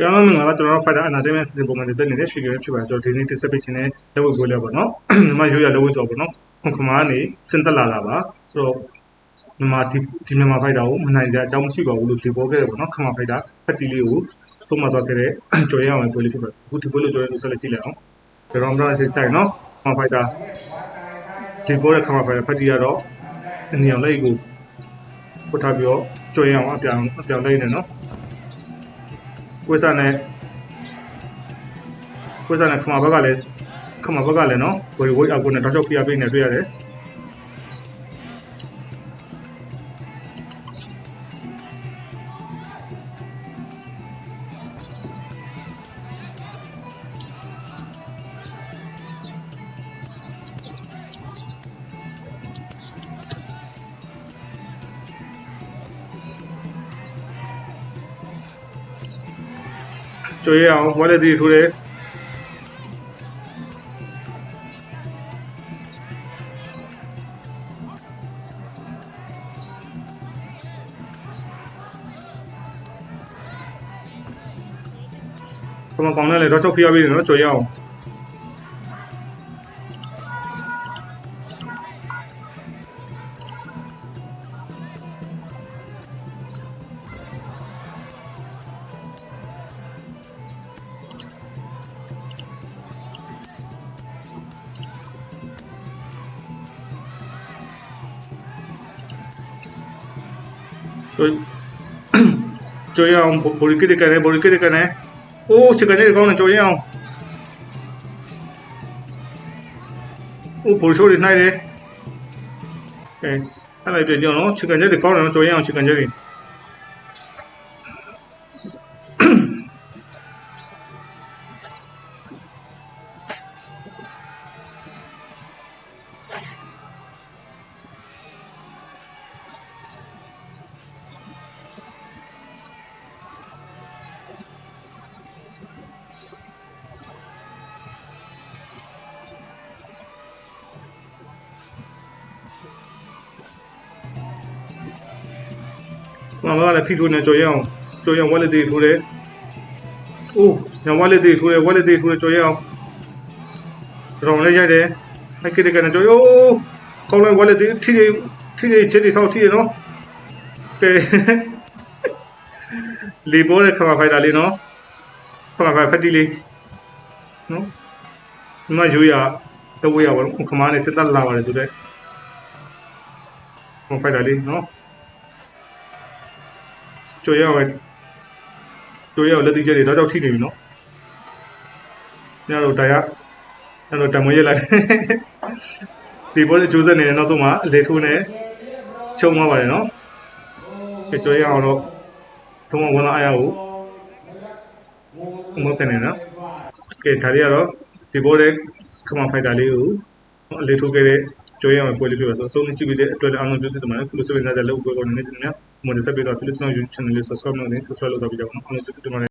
ကျွန်တော်တို့ငါကကျွန်တော်တို့ fighter entertainment system ပုံမှန်တစ်စက်နေတဲ့ရွှေကြဲဖြစ်ပါတယ်ကျွန်တော်ဒီနေ့တစ်ဆက်ပေးခြင်းနဲ့လက်ဝဲကိုလဲပါနော်ညီမရိုးရလက်ဝဲကြော်ပါနော်ခွန်ခမာကနေစင်သက်လာတာပါဆိုတော့မြန်မာဒီဒီမြန်မာ fighter ကိုမနိုင်ကြအကြောင်းမရှိပါဘူးလို့ဒီပေါ်ခဲ့တယ်ပေါ့နော်ခမာ fighter ဖက်တီလေးကိုဆုံးမသွားခဲ့တဲ့ကြော်ရအောင်ပွဲလေးဖြစ်ပါတယ်အခုဒီပွဲလို့ကြော်ရလို့ဆက်လက်ကြည့်လိုက်အောင်ကျွန်တော်တို့ဆက်ဆိုင်နော်ခမာ fighter ဒီပေါ်တဲ့ခမာ fighter ဖက်တီကတော့အနီအောင်လိုက်ကိုပို့ထားပြီးတော့ကြော်ရအောင်အပြောင်အပြောင်လိုက်နေနော် ကွေးစားနဲ့ကွေးစားနဲ့ခမာဘက်ကလည်းခမာဘက်ကလည်းနော်ဝေဝေးအကူနဲ့တောက်ချောက်ပြပေးနေတွေ့ရတယ် ကြွေးအောင်ဝါလက်တီထိုးတယ်ခမကောင်နဲ့လည်းတော့ချောက်ပြပေးတယ်နော်ကြွေးအောင် ကြွေးကြွေးအောင်ဘော်ရီကစ်ကနေဘော်ရီကစ်ကနေအိုးချကနေကောင်းနေကြွေးအောင်အိုးဘော်ရှိုးနေနိုင်တယ်အဲအဲ့လိုက်ပြန်ကြအောင်နော်ချကန်ကျက်ကောင်းတယ်နော်ကြွေးအောင်ချကန်ကျက် မမကလည်းဖိထိုးနေကြော်ရအောင်ကြော်ရအောင်ဝက်လက်တွေထိုးတယ်။အိုးညဝက်လက်တွေထိုးတယ်ဝက်လက်တွေထိုးတယ်ကြော်ရအောင်ရောင်လေးရိုက်တယ်။အဲ့ကိတကနေကြော်ရိုးကောင်းလိုက်ဝက်လက်တွေထိထိထိထိချက်တွေထောက်ထိရနော်။ကဲလီဘောတဲ့ခမဖိုက်တာလေးနော်။ခမဖိုက်ဖက်တီလေးနော်။ဒီမှာယူရတော့ဝေးရပါတော့ခမနဲ့စစ်တပ်လာပါတယ်သူတဲ့ခမဖိုက်တာလေးနော်။ ကြွေရောက်ပဲကြွေရောက်လက်တိကျတွေတော့တော့ထိနေပြီနော်ညတော့တရားအဲ့တော့တမွေးရလိုက်ဒီဘောလေးကျိုးစက်နေတယ်နောက်ဆုံးမှာအလေထိုးနဲ့ချုံသွားပါတယ်နော်ကြွေရောက်အောင်တော့ထုံးဝန်လာအားရကိုမဟုတ်တယ်နော်ကဲဒါလေးကတော့ဒီဘောလေးခမဖိုက်တာလေးကိုအလေထိုးခဲ့တဲ့ ကြွေးရအောင်ပွဲလေးပြပါဆိုအဆုံးကြည့်ပြီးတဲ့အတွက်အားလုံးကျေးဇူးတင်ပါတယ်ခုလိုဆိုရင်လည်းလောက်ပွဲပေါ်နေနေတယ်နော်မွန်ဆက်ပြီးတော့ Philips နော် YouTube channel လေး subscribe လုပ်နေ subscribe လုပ်တော့ပြကြအောင်နော်အားလုံးကျေးဇူးတင်ပါတယ်